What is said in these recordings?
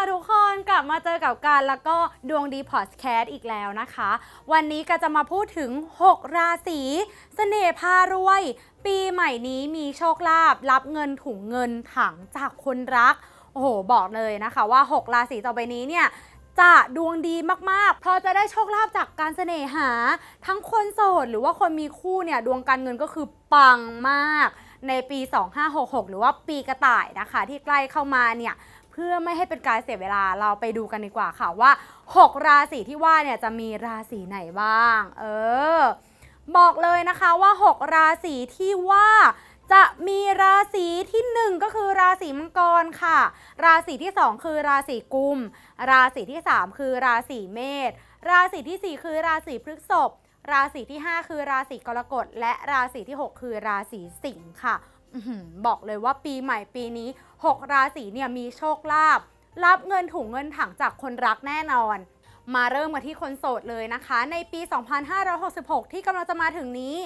ค่ะทุกคนกลับมาเจอกับการแล้วก็ดวงดีพอดแคสต์อีกแล้วนะคะ วันนี้ก็จะมาพูดถึง 6 ราศีเสน่ห์พารวย ปีใหม่นี้มีโชคลาภรับเงินถุงเงินถังจากคนรัก โอ้โห บอกเลยนะคะว่า 6 ราศีต่อไปนี้เนี่ยจะดวงดีมากๆ เพราะจะได้โชคลาภจากการเสน่หา ทั้งคนโสดหรือว่าคนมีคู่เนี่ยดวงการเงินก็คือปังมาก ในปี 2566 หรือว่าปีกระต่ายนะคะ ที่ใกล้เข้ามาเนี่ย พื่อไม่ให้เป็นการเสียเวลาเราไปดูกันดีกว่าค่ะว่า 6 ราศีที่ว่าเนี่ยจะมีราศีไหนบ้าง เออ บอกเลยนะคะว่า 6 ราศีที่ว่าจะมีราศีที่ 1 ก็คือราศีมังกรค่ะ ราศีที่ 2 คือราศีกุม ราศีที่ 3 คือราศีเมษ ราศีทีสี่4 คือราศีพฤษภ ราศีที่ 5 คือราศีกรกฎ และราศีที่ 6 คือราศีสิงค์ค่ะ อื้อหือบอกเลยว่าปีใหม่ปีนี้ 6 ราศีเนี่ยมีโชคลาภรับเงินถุงเงินถังจากคนรักแน่นอน มาเริ่มกันที่คนโสดเลยนะคะ ในปี 2566 ที่กำลังจะมาถึงนี้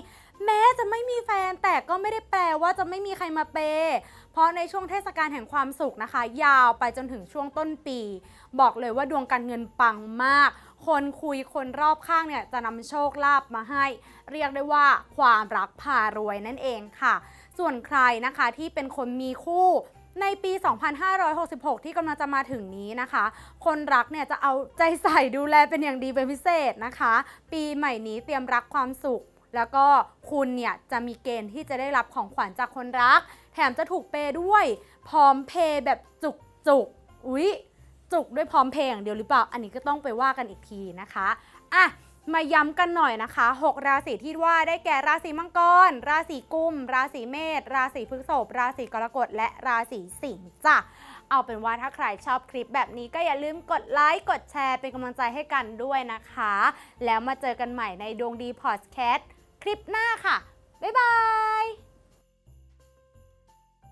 แม้จะไม่มีแฟนแต่ก็ไม่ได้แปลว่าจะไม่มีใครมาเปย์ เพราะในช่วงเทศกาลแห่งความสุขนะคะ ยาวไปจนถึงช่วงต้นปี บอกเลยว่าดวงการเงินปังมาก คนคุยคนรอบข้างเนี่ยจะนำโชคลาภมาให้ เรียกได้ว่าความรักพารวยนั่นเองค่ะ ส่วนใครนะคะที่เป็นคนมีคู่ในปี 2566 ที่กำลังจะมาถึงนี้นะคะ คนรักเนี่ยจะเอาใจใส่ดูแลเป็นอย่างดีเป็นพิเศษนะคะ ปีใหม่นี้เตรียมรักความสุข แล้วก็คุณเนี่ยจะมีเกณฑ์ที่จะได้รับของขวัญจากคนรัก แถมจะถูกเปย์ด้วย พร้อมเพย์แบบจุกจุกอุ๊ยจุกด้วยพร้อมเพย์อย่างเดียวหรือเปล่า อันนี้ก็ต้องไปว่ากันอีกทีนะคะอะมาย้ำกันหน่อยนะคะ 6 ราศีที่ว่าได้แก่ราศีมังกร ราศีกุม ราศีเมษ ราศีพฤษภ ราศีกรกฎ และราศีสิงห์จ้ะ เอาเป็นว่าถ้าใครชอบคลิปแบบนี้ก็อย่าลืมกดไลค์ กดแชร์เป็นกำลังใจให้กันด้วยนะคะ แล้วมาเจอกันใหม่ในดวงดีพอดแคสต์ คลิปหน้าค่ะ บ๊ายบาย